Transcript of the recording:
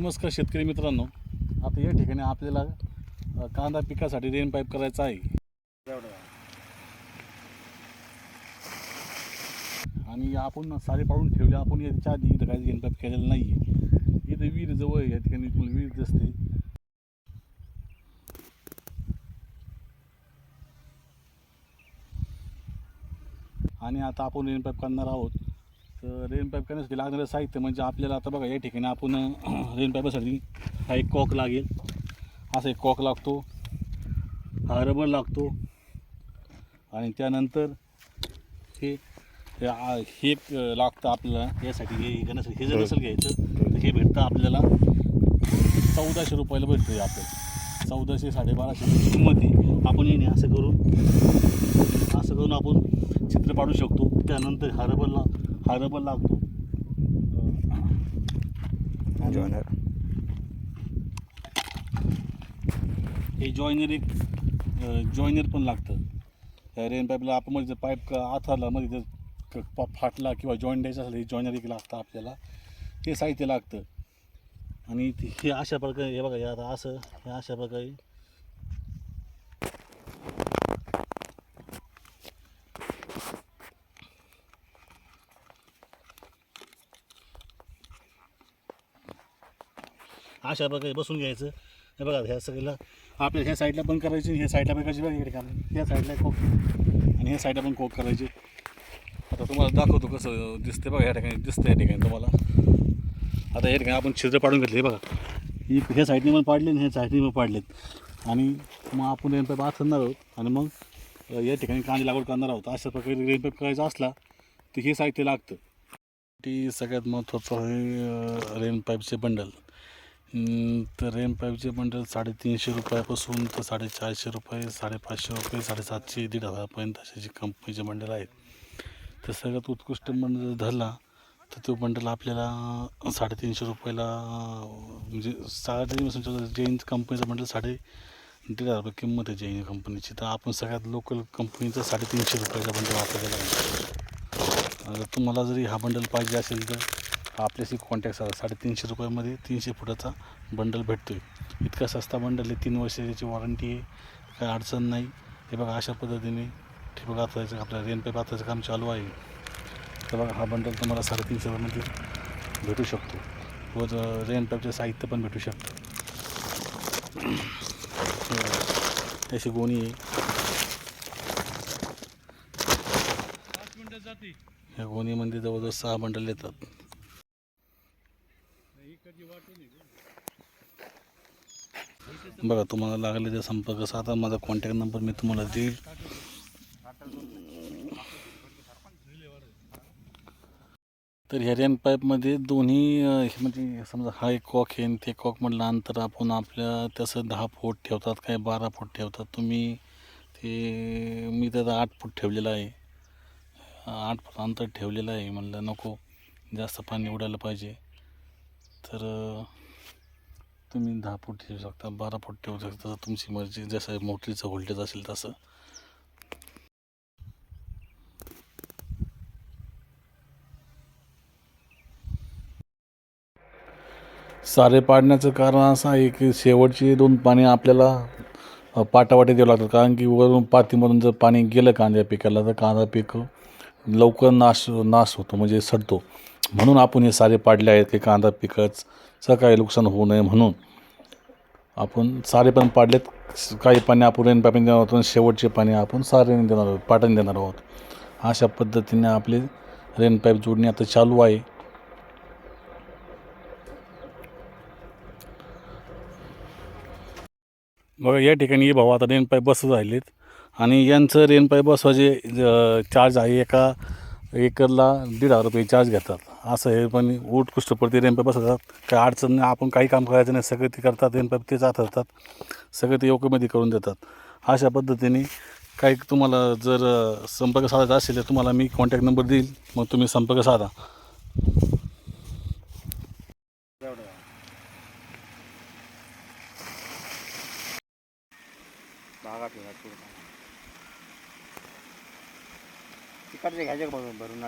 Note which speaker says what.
Speaker 1: नमस्कार शेतकरी मित्रांनो. आता या ठिकाणी आपल्याला कांदा पिकासाठी रेन पाईप करायचा आहे. आणि आपण सारे पाडून ठेवले आपण याच्या आधी इथं काही रेन पाईप केलेलं नाही आहे इथं विहीर जवळ आहे या ठिकाणी तुम्हाला विहीर दिसते. आणि आता आपण रेन पाईप करणार आहोत. तर रेन पाईप करण्यासाठी लागणारं साहित्य म्हणजे आपल्याला आता बघा या ठिकाणी आपण रेन पाईपासाठी हा एक कॉक लागेल. असा एक कॉक लागतो. हा रबर लागतो. आणि त्यानंतर हे हे लागतं आपल्याला. यासाठी हे घेण्यासाठी हे जर नसेल घ्यायचं तर हे भेटतं आपल्याला चौदाशे रुपयाला भेटतं हे आपल्याला. चौदाशे साडेबाराशे किंमत आहे आपण येणे असं करून असं करून आपण चित्र पाडू शकतो. त्यानंतर हा रबरला हा रबर लागतो. अं,
Speaker 2: जॉनर
Speaker 1: हे जॉईनर एक जॉईनर पण लागतं. रेन पाईपला आपण मध्ये जर पाईप आथरला मध्ये जर फाटला किंवा जॉईन द्यायचं असेल हे जॉईनर एक लागतं आपल्याला. हे साहित्य लागतं. आणि हे अशा प्रकारे हे बघा हे आता असं हे अशा प्रकारे अशा प्रकारे बसून घ्यायचं. हे बघा ह्या सगळ्याला आपल्या ह्या साईडला पण करायची ह्या साईडला पण करायची बघा इकडे काम ह्या साईडला कोक. आणि ह्या साईडला पण कोक करायचे. आता तुम्हाला दाखवतो कसं दिसते बघा ह्या ठिकाणी दिसतं या ठिकाणी तुम्हाला. आता या ठिकाणी आपण छिद्र पाडून घेतले बघा. ही ह्या साईडने पण पाडले आणि ह्या साईडने पण पाडलेत. आणि मग आपण रेनपाईप आथरणार आहोत आणि मग या ठिकाणी कांदे लागवड करणार आहोत. अशा प्रकारे रेनपाईप करायचा असला तर हे साहित्य लागतं. ती सगळ्यात महत्त्वाचं आहे रेन पाईपचे बंडल तर रेन पाईपचे बंडल साडेतीनशे रुपयापासून तर साडेचारशे रुपये साडेपाचशे रुपये साडेसातशे दीड हजारपर्यंत अशाचे कंपनीचे बंडल आहेत. तर सगळ्यात उत्कृष्ट बंडल जर धरला तर तो बंडल आपल्याला साडेतीनशे रुपयाला म्हणजे साडेतीनशे जैन कंपनीचं बंडल साडे दीड हजार रुपये किंमत आहे जैन कंपनीची तर आपण सगळ्यात लोकल कंपनीचा साडेतीनशे रुपयाचा बंडल वापरलेला आहे. तुम्हाला जरी हा बंडल पाहिजे असेल तर आपल्याशी कॉन्टॅक्ट साधा साडेतीनशे रुपयामध्ये तीनशे फुटाचा बंडल भेटतो आहे इतका सस्ता बंडल आहे तीन वर्षाची वॉरंटी आहे काही अडचण नाही. हे बघा अशा पद्धतीने ठिबक आताचं आपल्या रेन पाईप आताचं काम चालू आहे. तर बघा हा बंडल तुम्हाला साडेतीनशे रुपयामध्ये भेटू शकतो. व ज- रेन पाईपचं साहित्य पण भेटू शकतं. बघा. अशी गोणी आहे. या गोणीमध्ये जवळजवळ सहा बंडल येतात. बघा तुम्हाला लागले ते संपर्क. साधा माझा कॉन्टॅक्ट नंबर मी तुम्हाला देईल. तर ह्या रेन पाईपमध्ये दोन्ही हे म्हणजे समजा हा एक कॉक आहे आणि ते कॉक म्हटलं अंतर आपण आपल्या तसं दहा फूट ठेवतात काय बारा फूट ठेवतात. तुम्ही ते मी त्याचा आठ फूट ठेवलेला आहे. आठ फूट अंतर ठेवलेलं आहे म्हणलं नको. जास्त पाणी उडायला पाहिजे. तर तुम्ही दहा फूट ठेवू शकता बारा फूट ठेवू शकता तुमची मर्जी जसं मोटरीचं व्होल्टेज असेल तसं. सारे पाडण्याचं कारण असं आहे की शेवटची दोन पाणी आपल्याला पाटावाटे द्यावं लागतात. कारण की वरून पातीमधून जर पाणी गेलं कांद्या पिकाला तर कांदा पीक लवकर नाश नाश होतो म्हणजे सडतो. म्हणून आपण हे सारे पाडले आहेत की कांदा पिकाचं काही नुकसान होऊ नये म्हणून. आपण सारे पण पाडलेत काही पाणी आपण रेन पाणी देणार आहोत शेवटचे पाणी आपण सारेने देणार आहोत पाटण देणार आहोत. अशा पद्धतीने आपले रेन पाईप जोडणी आता चालू आहे. बघा या ठिकाणी भाऊ आता रेन पाईप बसत राहिलेत. आणि यांचं रेन पाईप बसवायचे चार्ज आहे एका एकरला दीड हजार रुपये चार्ज घेतात. असं हे पण उत्कृष्ट पडते रेमपे बसवतात काय अडचण नाही आपण काही काम करायचं नाही सगळे ते करतात रेमपे ते जात असतात सगळे ते योग्यमध्ये करून देतात. अशा पद्धतीने काही तुम्हाला जर संपर्क साधायचा असेल तर तुम्हाला मी कॉन्टॅक्ट नंबर देईल. मग तुम्ही संपर्क साधा. भागा ಕಟ್ಟಿಗೆ ಹಜಕ್ಕೆ ಬರೋಣ